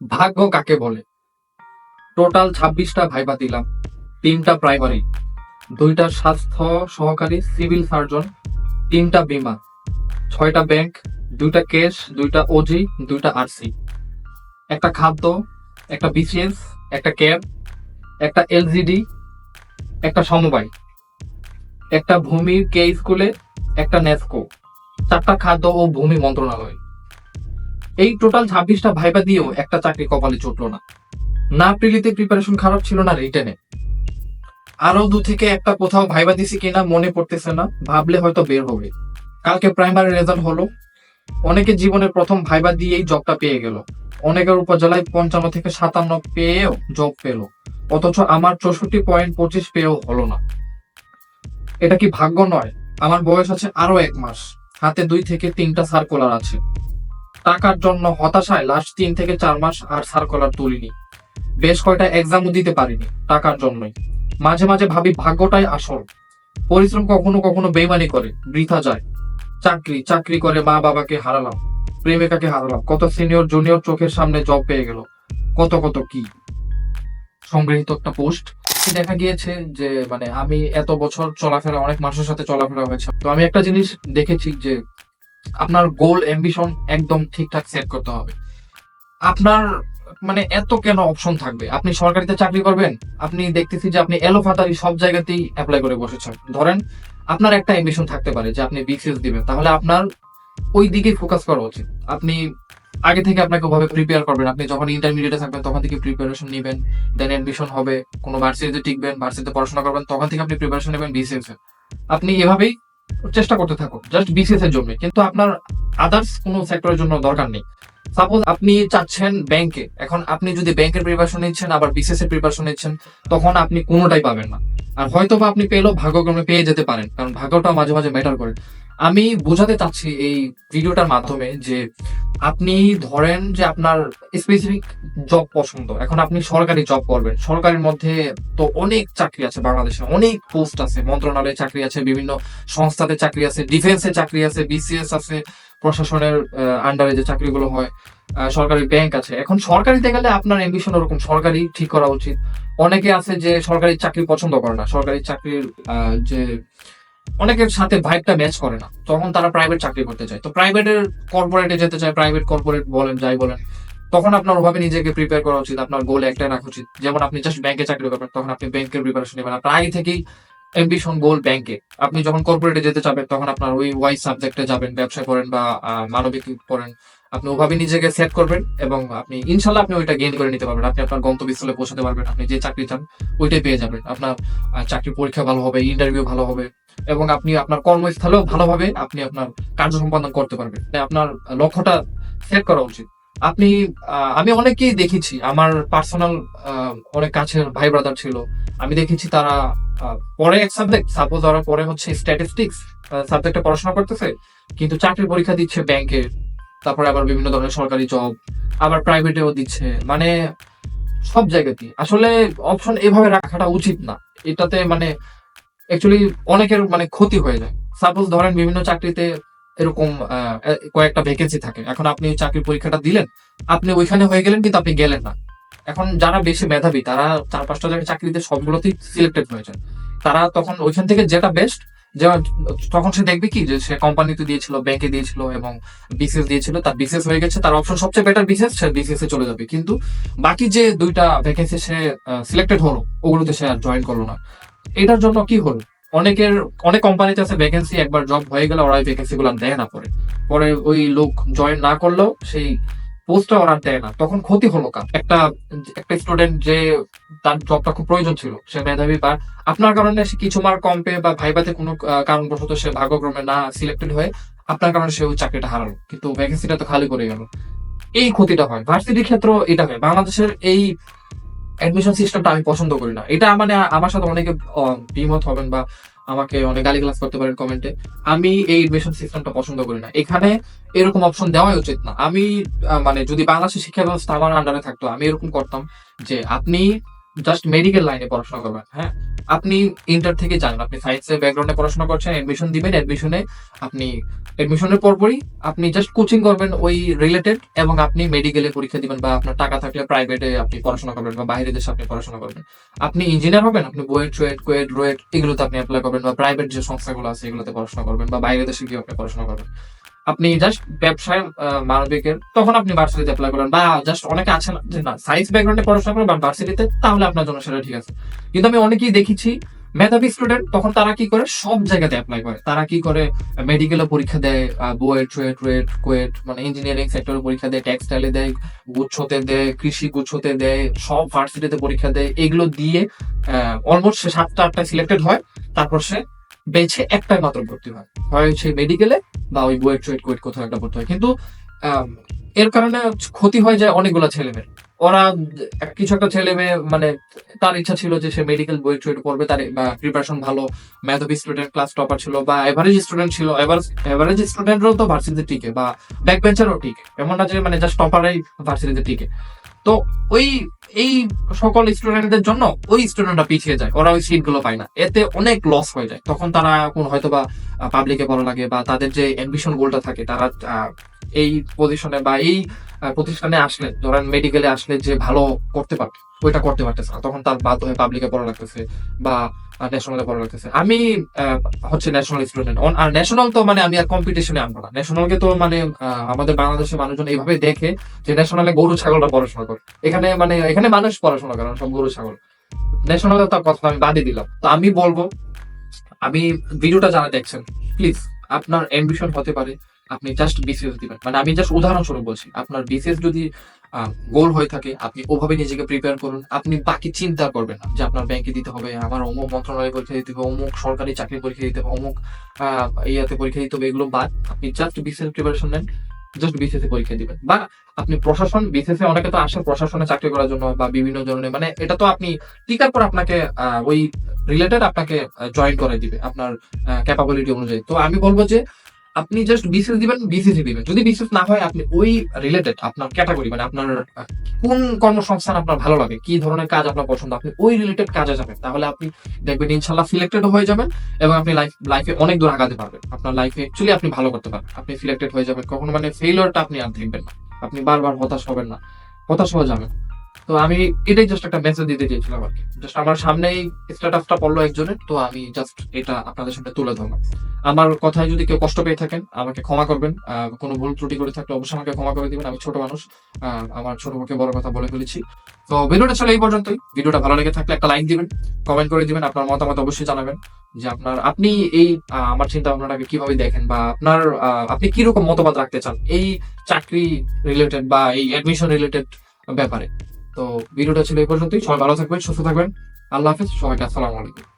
ভাগ্য কাকে বলে? টোটাল ছাব্বিশটা ভাইবা দিলাম। তিনটা প্রাইমারি দুইটা স্বাস্থ্য সহকারী সিভিল সার্জন তিনটা বিমা, ছয়টা ব্যাংক দুইটা ক্যাশ দুইটা ওজি দুইটা আরসি একটা খাদ্য, একটা বিসিএস একটা ক্যাব একটা এলজিডি একটা সমবায়, একটা ভূমির কে স্কুলে, একটা নেস্কো চারটা খাদ্য ও ভূমি মন্ত্রণালয়। এই টোটাল ছাব্বিশটা ভাইবা দিয়েও একটা চাকরি কপালে জুটলো না। না প্রিলিতে প্রিপারেশন খারাপ ছিল না রিটেনে আরও দু থেকে একটা কোথাও ভাইবা দিছি কিনা মনে পড়তেছে না, ভাবলে হয়তো বের হবে। কালকে প্রাইমারি রেজাল্ট হলো। অনেকে জীবনের প্রথম ভাইবা দিয়েই জবটা পেয়ে গেল। অনেকের উপজেলায় পঞ্চান্ন থেকে সাতান্ন পেয়েও জব পেল। অথচ আমার চৌষট্টি পয়েন্ট পঁচিশ পেয়েও হলো না। এটা কি ভাগ্য নয়? আমার বয়স আছে আরও এক মাস। হাতে দুই থেকে তিনটা সার্কুলার আছে। টাকার জন্য হতাশায় লাস্ট তিন থেকে চার মাস আর সার্কুলার তুলিনি। বেশ কয়টা এক্সামও দিতে পারিনি টাকার জন্যই। মাঝে মাঝে ভাবি ভাগ্যটাই আসল। পরিশ্রম কখনো কখনো বেইমানি করে, বৃথা যায়। চাকরি চাকরি করে মা বাবাকে হারালাম, প্রেমিকাকে হারালাম, কত সিনিয়র জুনিয়র চোখের সামনে জব পেয়ে গেল, কত কত কি। সংগৃহীত একটা পোস্ট দেখা গিয়েছে যে মানে আমি এত বছর চলাফেরা, অনেক মানুষের সাথে চলাফেরা হয়েছে। তো আমি একটা জিনিস দেখেছি যে আপনার গোল অ্যাম্বিশন একদম ঠিকঠাক সেট করতে হবে। আপনার মানে এত কেন অপশন থাকবে? আপনি সরকারিতে চাকরি করবেন, আপনি দেখতেছি যে আপনি এলোফাতারি সব জায়গাতেই অ্যাপ্লাই করে বসেছেন। ধরেন, আপনার একটা অ্যাম্বিশন থাকতে পারে যে আপনি বিসিএস দিবেন, তাহলে আপনার ওই দিকে ফোকাস করা উচিত। আপনি আগে থেকে আপনাকে ওভাবে প্রিপেয়ার করবেন, আপনি যখন ইন্টারমিডিয়েটে থাকবেন, তখন থেকে প্রিপারেশন নেবেন দেন অ্যাডমিশন হবে, কোনো ভার্সিটিতে টিকবেন ভার্সিটিতে পড়াশোনা করবেন, তখন থেকে আপনি প্রিপারেশন নেবেন বিসিএস আপনি এভাবেই চেষ্টা করতে থাকুন জাস্ট বিসিএস এর জন্য কিন্তু আপনার আদার্স কোনো সেক্টরের জন্য দরকার নেই। সাপোজ আপনি চাচ্ছেন ব্যাংকে এখন আপনি যদি ব্যাংকের প্রিপারেশন নিচ্ছেন, আবার বিসিএস এর প্রিপারেশন নিচ্ছেন, তখন আপনি কোনোটাই পাবেন না। আর হয়তো বা আপনি পেলেও ভাগ্যক্রমে পেয়ে যেতে পারেন, কারণ ভাগ্যটা মাঝে মাঝে ম্যাটার করে। আমি বোঝাতে চাচ্ছি এই ভিডিওটার মাধ্যমে যে আপনি ধরেন যে আপনার স্পেসিফিক জব পছন্দ। এখন আপনি সরকারি জব করবেন। সরকারের মধ্যে তো অনেক চাকরি আছে বাংলাদেশে। অনেক পোস্ট আছে। মন্ত্রণালয়ে চাকরি আছে, বিভিন্ন সংস্থাতে চাকরি আছে ডিফেন্সে চাকরি আছে বিসিএস আছে, প্রশাসনের আন্ডারে যে চাকরিগুলো হয় সরকারি ব্যাংক আছে। এখন সরকারিতে গেলে আপনার অ্যাম্বিশন ওরকম, সরকারি ঠিক করা উচিত। অনেকে আছে যে সরকারি চাকরি পছন্দ করে না। সরকারি চাকরির যে অনেকের সাথে ভাইবটা ম্যাচ করে না। তখন তারা প্রাইভেট চাকরি করতে চায়। তো প্রাইভেটের কর্পোরেটে যেতে চায় প্রাইভেট কর্পোরেট বলেন যাই বলেন তখন আপনার ওভাবে নিজেকে প্রিপেয়ার করা উচিত আপনার গোল একটা রাখা উচিত। যেমন আপনি জাস্ট ব্যাংকে চাকরি করবেন তখন আপনি ব্যাংকের প্রিপারেশন নেবেন। আপনার আগে থেকেই অ্যাম্বিশন গোল ব্যাংকে আপনি যখন কর্পোরেটে যেতে চাবেন তখন আপনার ওই ওয়াই সাবজেক্টে যাবেন ব্যবসা করেন বা মানবিক পড়েন আপনি ওভাবে নিজেকে সেট করবেন এবং আপনি ইনশাল্লাহ আপনি ওইটা গেইন করে নিতে পারবেন। আপনি আপনার গন্তব্যস্থলে পৌঁছাতে পারবেন। আপনি যে চাকরি চান ওইটাই পেয়ে যাবেন। আপনার আহ, চাকরির পরীক্ষা ভালো হবে ইন্টারভিউ ভালো হবে। এবং আপনি আপনার কর্মস্থলেও ভালোভাবে আপনি আপনার কার্য সম্পাদন করতে পারবেন। তাই আপনার লক্ষ্যটা সেট করা উচিত। আপনি আমি অনেকেই দেখেছি। আমার পার্সোনাল অনেক কাছের ভাই ব্রাদার ছিল। আমি দেখেছি তারা পরে এক সাবজেক্ট সাপোজ ওরা পরে হচ্ছে স্ট্যাটিস্টিক্স সাবজেক্টে পড়াশোনা করতেছে, কিন্তু চাকরির পরীক্ষা দিচ্ছে ব্যাংকে তারপরে আবার বিভিন্ন ধরনের সরকারি জব আবার প্রাইভেটেও দিচ্ছে। মানে সব জায়গাতেই। আসলে অপশন এভাবে রাখাটা উচিত না। এটাতে মানে অ্যাকচুয়ালি অনেকের মানে ক্ষতি হয়ে যায়। সাপোজ ধরেন বিভিন্ন চাকরিতে এরকম কয়েকটা ভ্যাকেন্সি থাকে। এখন আপনি চাকরির পরীক্ষাটা দিলেন, আপনি ওইখানে হয়ে গেলেন কিন্তু আপনি গেলেন না। এখন যারা বেশি মেধাবী, তারা চার পাঁচটা জায়গায় চাকরিতে সবগুলোতেই সিলেক্টেড হয়েছেন তারা তখন ওইখান থেকে যেটা বেস্ট তখন সে দেখবে কি, যে সে কোম্পানিতে দিয়েছিল ব্যাংকে দিয়েছিল এবং বিসিএস দিয়েছিল, তার বিসিএস হয়ে গেছে, তার অপশন সবচেয়ে বেটার বিসিএস সে বিসিএস এ চলে যাবে। কিন্তু বাকি যে দুইটা ভ্যাকেন্সি সে সিলেক্টেড হলো, ওগুলোতে সে আর জয়েন করল না। এটার জন্য কি হলো? অনেকের, অনেক কোম্পানিতে আছে ভ্যাকেন্সি একবার জব হয়ে গেলে ওরা ভ্যাকেন্সি গুলো দেয় না পরে। পরে ওই লোক জয়েন না করলেও সেই পোস্টটা ওরা দেয় না। তখন ক্ষতি হলো কার? একটা একটা স্টুডেন্ট যে তার জবটা খুব প্রয়োজন ছিল, সে মেধাবী, বা আপনার কারণে সে কিছু মার্ক কম পেয়ে বা ভাইবাতে কোনো কারণবশত সে ভাগ্যক্রমে না সিলেক্টেড হয়ে আপনার কারণে সে ওই চাকরিটা হারালো। কিন্তু ভ্যাকেন্সিটা তো খালি করে গেল। এই ক্ষতিটা হয়। ভার্সিটির ক্ষেত্রে এটা হয়। বাংলাদেশের এই অ্যাডমিশন সিস্টেমটা আমি পছন্দ করি না। এটা মানে আমার সাথে অনেকে দ্বিমত হবেন বা আমাকে অনেক গালি ক্লাস করতে পারেন কমেন্টে আমি এই এডমিশন সিস্টেমটা পছন্দ করি না। এখানে এরকম অপশন দেওয়াই উচিত না। আমি মানে যদি বাংলাদেশের শিক্ষা ব্যবস্থা আমার আন্ডারে থাকতো, আমি এরকম করতাম যে আপনি জাস্ট মেডিকেল লাইনে পড়াশোনা করবেন। হ্যাঁ? আপনি ইন্টার থেকে জানেন আপনি সায়েন্সের ব্যাকগ্রাউন্ডে পড়াশোনা করছেন এডমিশন দিবেন এডমিশনে আপনি এডমিশনের পরপরই আপনি জাস্ট কোচিং করবেন ওই রিলেটেড এবং আপনি মেডিকেলে পরীক্ষা দিবেন বা আপনার টাকা থাকলে প্রাইভেটে আপনি পড়াশোনা করবেন বা বাইরের দেশে আপনি পড়াশোনা করবেন। আপনি ইঞ্জিনিয়ার হবেন, আপনি বুয়েট চুয়েট কোয়েট রোয়েট এগুলোতে আপনি অ্যাপ্লাই করবেন বা প্রাইভেট যে সংস্থাগুলো আছে, এগুলোতে পড়াশোনা করবেন বা বাইরের দেশে গিয়ে আপনি পড়াশোনা করবেন। আপনি জাস্ট ব্যবসায় মানবিকের, তখন আপনি ভার্সিটিতে অ্যাপ্লাই করেন বা জাস্ট অনেকে আছে না যে না সায়েন্স ব্যাকগ্রাউন্ডে পড়াশোনা করেন বা ভার্সিটিতে তাহলে আপনার জন্য সেটা ঠিক আছে। কিন্তু আমি অনেকেই দেখেছি, মেধাবী স্টুডেন্ট তখন তারা কি করে, সব জায়গাতে অ্যাপ্লাই করে। তারা কি করে মেডিকেলে পরীক্ষা দেয় বুয়েট চুয়েট রুয়েট কোয়েট মানে ইঞ্জিনিয়ারিং সেক্টরে পরীক্ষা দেয় টেক্সটাইলে দেয়, গুচ্ছতে দেয়, কৃষি গুচ্ছতে দেয়, সব ভার্সিটিতে পরীক্ষা দেয়। এগুলো দিয়ে অলমোস্ট সে সাতটা, আটটা সিলেক্টেড হয়, তারপর সে বেছে একটাই মাত্র ভর্তি হয়। হয় সে মেডিকেলে বা ওই বুয়েট চুয়েট কোয়েট কোথাও একটা ভর্তি হয়। কিন্তু এর কারণে ক্ষতি হয় যায় অনেকগুলো ছেলে মেয়ের ওরা কিছু একটা ছেলে মেয়ে মানে তার ইচ্ছা ছিল যে সে মেডিকেল বই ট্রেড করবে, তার প্রিপারেশন ভালো ম্যাথবি স্টুডেন্ট ক্লাস টপার ছিল বা এভারেজ স্টুডেন্ট ছিল এভারেজ স্টুডেন্টরাও তো ভার্সিটিতে টিকে বা ব্যাক বেঞ্চারও টিকে এমন না যে মানে জাস্ট টপারাই ভার্সিটিতে টিকে তো ওই, এই সকল স্টুডেন্টদের জন্য ওই স্টুডেন্টরা পিছিয়ে যায়। ওরা ওই সিটগুলো পায় না। এতে অনেক লস হয়ে যায়। তখন তারা এখন হয়তো বা পাবলিকে বড় লাগে বা তাদের যে অ্যাডমিশন গোলটা থাকে, তারা এই পজিশনে বা এই প্রতিষ্ঠানে আসলে, ধরেন মেডিকেলে আসলে যে ভালো করতে পারবে, ওইটা করতে পারতেছে না। তখন তার বাধ্য হয়ে পাবলিকে পড়া লাগতেছে বা ন্যাশনালে পড়া লাগতেছে। আমি হচ্ছে ন্যাশনাল স্টুডেন্ট আর ন্যাশনাল তো মানে আমি আর কম্পিটিশনে আনব না। ন্যাশনালকে তো মানে আমাদের বাংলাদেশের মানুষজন এইভাবে দেখে যে ন্যাশনালে গরু ছাগলটা পড়াশোনা করে। এখানে মানে এখানে মানুষ পড়াশোনা করে সব গরু, ছাগল। ন্যাশনালে তার কথা আমি বাদই দিলাম। তো আমি বলব, আমি ভিডিওটা যারা দেখছেন প্লিজ আপনার অ্যাম্বিশন হতে পারে। আপনি জাস্ট বিসিএস দিবেন। মানে আমি জাস্ট উদাহরণস্বরূপ বলছি, আপনার বিসিএস যদি গোল হয়ে থাকে, আপনি ওভাবে নিজেকে প্রিপেয়ার করুন। আপনি বাকি চিন্তা করবেন না যে আপনার ব্যাংকে দিতে হবে, আমার অমুক মন্ত্রণালয়ে পরীক্ষা দিতে হবে, অমুক সরকারি চাকরি পরীক্ষা দিতে হবে, অমুক ইয়াতে পরীক্ষা দিতে হবে, এগুলো বাদ। আপনি জাস্ট বিসিএস প্রিপারেশন নেন জাস্ট বিসিএস পরীক্ষা দিবেন। বা আপনি প্রশাসন বিসিএস অনেকে তো আসেন প্রশাসনে চাকরি করার জন্য বা বিভিন্ন ধরনের মানে এটা তো আপনি টিকার পর আপনাকে ওই রিলেটেড আপনাকে জয়েন করে দিবে আপনার ক্যাপাবিলিটি অনুযায়ী। তো আমি বলব যে আপনি জাস্ট বিসিএস দিবেন বিসিএস দিবেন। যদি বিসিএস না হয়, আপনি ওই রিলেটেড আপনার ক্যাটাগরি মানে আপনার কোন কর্মসংস্থান আপনার ভালো লাগে, কি ধরনের কাজ আপনার পছন্দ, আপনি ওই রিলেটেড কাজে যাবেন। তাহলে আপনি দেখবেন ইনশাল্লাহ সিলেক্টেড হয়ে যাবেন এবং আপনি লাইফ লাইফে অনেক দূর আগাতে পারবেন। আপনার লাইফে অ্যাকচুয়ালি আপনি ভালো করতে পারবেন। আপনি সিলেক্টেড হয়ে যাবেন। কখনো মানে ফেলিওরটা আপনি আর দেখবেন না। আপনি বারবার হতাশ হবেন না। হতাশ হয়ে যাবেন তো আমি এটাই জাস্ট একটা মেসেজ দিতে চেয়েছিলাম আর কি। জাস্ট আমার সামনেই স্ট্যাটাসটা পড়ল একজনের, তো আমি জাস্ট এটা আপনাদের সামনে তুলে ধরলাম। আমার কথায় যদি কেউ কষ্ট পেয়ে থাকেন, আমাকে ক্ষমা করবেন। কোনো ভুল ত্রুটি করে থাকলে অবশ্যই আমাকে ক্ষমা করে দিবেন। আমি ছোট মানুষ আমার ছোট মুখে বড় কথা বলে ফেলেছি। তো ভিডিওটা ছিল এই পর্যন্তই। ভিডিওটা ভালো লেগে থাকলে একটা লাইক দিবেন কমেন্ট করে দিবেন, আপনার মতামত অবশ্যই জানাবেন। যে আপনার, আপনি এই আমার চিন্তা ভাবনাটাকে কীভাবে দেখেন বা আপনার আপনি কীরকম মতামত রাখতে চান এই চাকরি রিলেটেড বা এই অ্যাডমিশন রিলেটেড ব্যাপারে। তো ভিডিওটা ছিল এই পর্যন্তই। সবাই ভালো থাকবেন, সুস্থ থাকবেন। আল্লাহ হাফিজ, সবাইকে আসসালামু আলাইকুম।